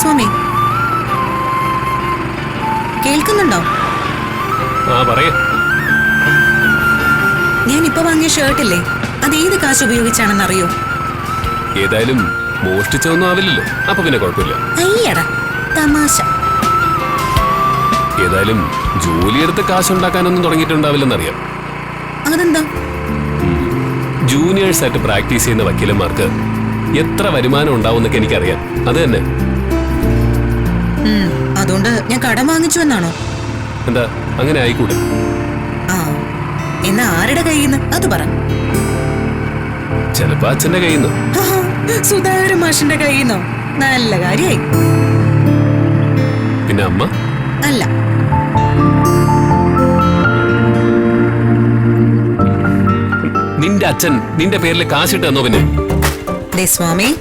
സ്വാമി. കേൾക്കുന്നുണ്ടോ? ഞാൻ ഇപ്പൊ വാങ്ങിയ ഷർട്ടില്ലേ? അത് ഏത് കാശ് ഉപയോഗിച്ചാണെന്ന് അറിയോ ഏതായാലും മോഷ്ടിച്ചതൊന്നും ആവില്ലല്ലോ. അപ്പൊ പിന്നെ കുഴപ്പമില്ല. അയ്യടാ തമാശ. ഏതായാലും ജോലിയെടുത്ത് കാശുണ്ടാക്കാനൊന്നും തുടങ്ങിയിട്ടുണ്ടാവില്ലെന്നറിയാം. അതെന്താ? ജൂനിയേഴ്സ് ആയിട്ട് പ്രാക്ടീസ് ചെയ്യുന്ന വക്കീലന്മാർക്ക് എത്ര വരുമാനം ഉണ്ടാവും എന്നൊക്കെ എനിക്കറിയാം. അത് തന്നെ. അതുകൊണ്ട് ഞാൻ കടം വാങ്ങിച്ചു എന്നാണോ? എന്താ അങ്ങനെ ആയിക്കൂടെ? ആ എന്നാ ആരുടെ കയ്യിൽ അത് പറ. ചെലപ്പോ അച്ഛന്റെ കയ്യിൽ സുധാകരൻ മാഷിന്റെ കയ്യിൽ നല്ല കാര്യായി. പിന്നെ അമ്മ? അല്ല. നിന്റെ അച്ഛൻ നിന്റെ പേരിൽ കാശിട്ട് തന്നോ പിന്നെ? സ്വാമി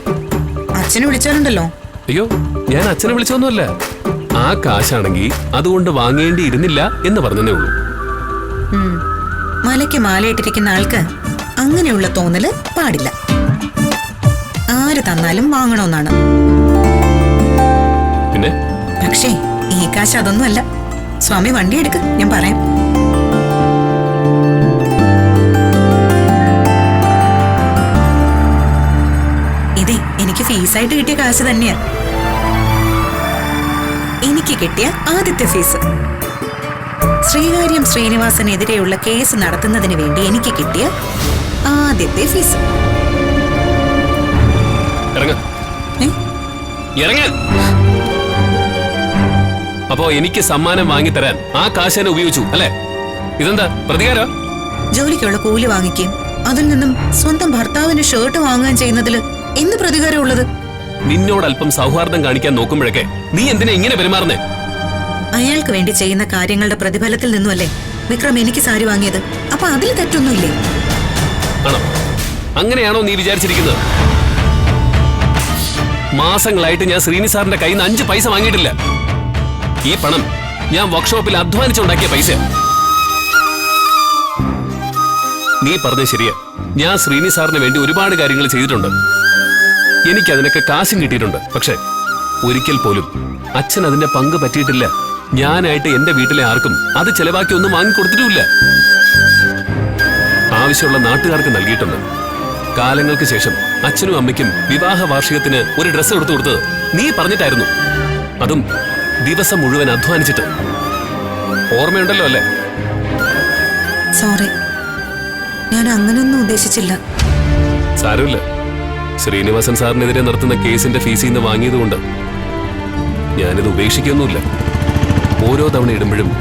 അച്ഛനെ വിളിച്ചാലുണ്ടല്ലോ. അയ്യോ ഞാൻ അച്ഛനെ വിളിച്ചൊന്നുമല്ല. ആ കാശാണെങ്കിൽ അതുകൊണ്ട് വാങ്ങേണ്ടി ഇരുന്നില്ല എന്ന് പറഞ്ഞതേ ഉള്ളൂ. മലയ്ക്ക് മാലയിട്ടിരിക്കുന്ന ആൾക്ക് അങ്ങനെയുള്ള തോന്നൽ പാടില്ല. ആര് തന്നാലും വാങ്ങണമെന്നാണ് പിന്നെ? പക്ഷേ ഈ കാശ് അതൊന്നുമല്ല. സ്വാമി വണ്ടി എടുക്ക് ഞാൻ പറയാം. ഫീസായിട്ട് കിട്ടിയ കാശ് തന്നെയാ. എനിക്ക് കിട്ടിയ ആദ്യത്തെ ഫീസ്. ശ്രീകാര്യം ശ്രീനിവാസനെതിരെയുള്ള കേസ് നടത്തുന്നതിന് വേണ്ടി എനിക്ക് കിട്ടിയ ആദ്യത്തെ ഫീസ്. അപ്പോ എനിക്ക് സമ്മാനം വാങ്ങിത്തരാൻ ആ കാശ് തന്നെ ഉപയോഗിച്ചു അല്ലേ? ഇതെന്താ പ്രതികാരം? ജോലിക്കുള്ള കൂലി വാങ്ങിക്കുകയും അതിൽ നിന്നും സ്വന്തം ഭർത്താവിന് ഷർട്ട് വാങ്ങുകയും ചെയ്യുന്നതിൽ എന്ത് പ്രതികാരമുള്ളത് നിന്നോട് അല്പം സൗഹാർദ്ദം കാണിക്കാൻ നോക്കുമ്പോഴൊക്കെ നീ എന്തിനാ ഇങ്ങനെ പെരുമാറുന്നേ? അയാൾക്ക് വേണ്ടി ചെയ്യുന്ന കാര്യങ്ങളുടെ പ്രതിഫലത്തിൽ നിന്നുമല്ലേ വിക്രം എനിക്ക് സാരി വാങ്ങിയത്? അപ്പൊ അതിൽ തെറ്റൊന്നുമില്ലേ? ആണോ? അങ്ങനെയാണോ നീ വിചാരിച്ചിരിക്കുന്നത്? മാസങ്ങളായിട്ട് ഞാൻ ശ്രീനി സാറിന്റെ കയ്യിൽ നിന്ന് അഞ്ച് പൈസ വാങ്ങിയിട്ടില്ല. ഈ പണം ഞാൻ വർക്ക്ഷോപ്പിൽ അധ്വാനിച്ചുണ്ടാക്കിയ പൈസ നീ പറഞ്ഞ ശരിയാ. ഞാൻ ശ്രീനി സാറിന് വേണ്ടി ഒരുപാട് കാര്യങ്ങൾ ചെയ്തിട്ടുണ്ട്. എനിക്ക് അതിനൊക്കെ കാശും കിട്ടിയിട്ടുണ്ട്. പക്ഷെ ഒരിക്കൽ പോലും അച്ഛൻ അതിന്റെ പങ്ക് പറ്റിയിട്ടില്ല. ഞാനായിട്ട് എന്റെ വീട്ടിലെ ആർക്കും അത് ചെലവാക്കി ഒന്നും വാങ്ങിക്കൊടുത്തിട്ടുമില്ല. ആവശ്യമുള്ള നാട്ടുകാർക്ക് നൽകിയിട്ടുണ്ട്. കാലങ്ങൾക്ക് ശേഷം അച്ഛനും അമ്മയ്ക്കും വിവാഹ വാർഷികത്തിന് ഒരു ഡ്രസ്സ് എടുത്തു കൊടുത്തത് നീ പറഞ്ഞിട്ടായിരുന്നു. അതും ദിവസം മുഴുവൻ അധ്വാനിച്ചിട്ട്. ഓർമ്മയുണ്ടല്ലോ അല്ലേ? സോറി. ഞാൻ അങ്ങനെയൊന്നും ഉദ്ദേശിച്ചില്ല. സാരമില്ല. ശ്രീനിവാസൻ സാറിനെതിരെ നടത്തുന്ന കേസിന്റെ ഫീസിൽ നിന്ന് വാങ്ങിയതുകൊണ്ട് ഞാനിത് ഉപേക്ഷിക്കൊന്നുമില്ല. ഓരോ തവണ ഇടുമ്പോഴും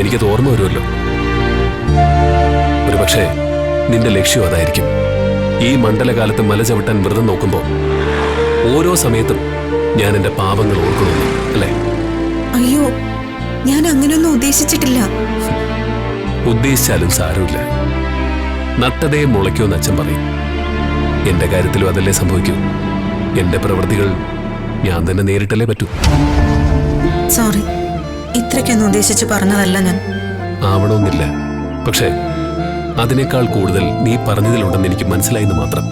എനിക്കത് ഓർമ്മ വരുമല്ലോ. ഒരുപക്ഷെ നിന്റെ ലക്ഷ്യം അതായിരിക്കും. ഈ മണ്ഡലകാലത്ത് മല ചവിട്ടാൻ വ്രതം നോക്കുമ്പോൾ ഓരോ സമയത്തും ഞാൻ എന്റെ പാപങ്ങൾ ഓർക്കുന്നു അല്ലേ? അയ്യോ ഞാൻ അങ്ങനെയൊന്നും ഉദ്ദേശിച്ചിട്ടില്ല. ഉദ്ദേശിച്ചാലും സാരമില്ല. നട്ടതേ മുളയ്ക്കുമെന്ന് അച്ഛൻ പറയും. എന്റെ കാര്യത്തിലും അതല്ലേ സംഭവിക്കൂ. എന്റെ പ്രവൃത്തികൾ ഞാൻ തന്നെ നേരിട്ടല്ലേ പറ്റൂ. സോറി. ഇത്രയ്ക്കൊന്നും ഉദ്ദേശിച്ച് പറഞ്ഞതല്ല ഞാൻ. ആവണമെന്നില്ല പക്ഷേ അതിനേക്കാൾ കൂടുതൽ നീ പറഞ്ഞതിലുണ്ടെന്ന് എനിക്ക് മനസ്സിലായെന്ന് മാത്രം.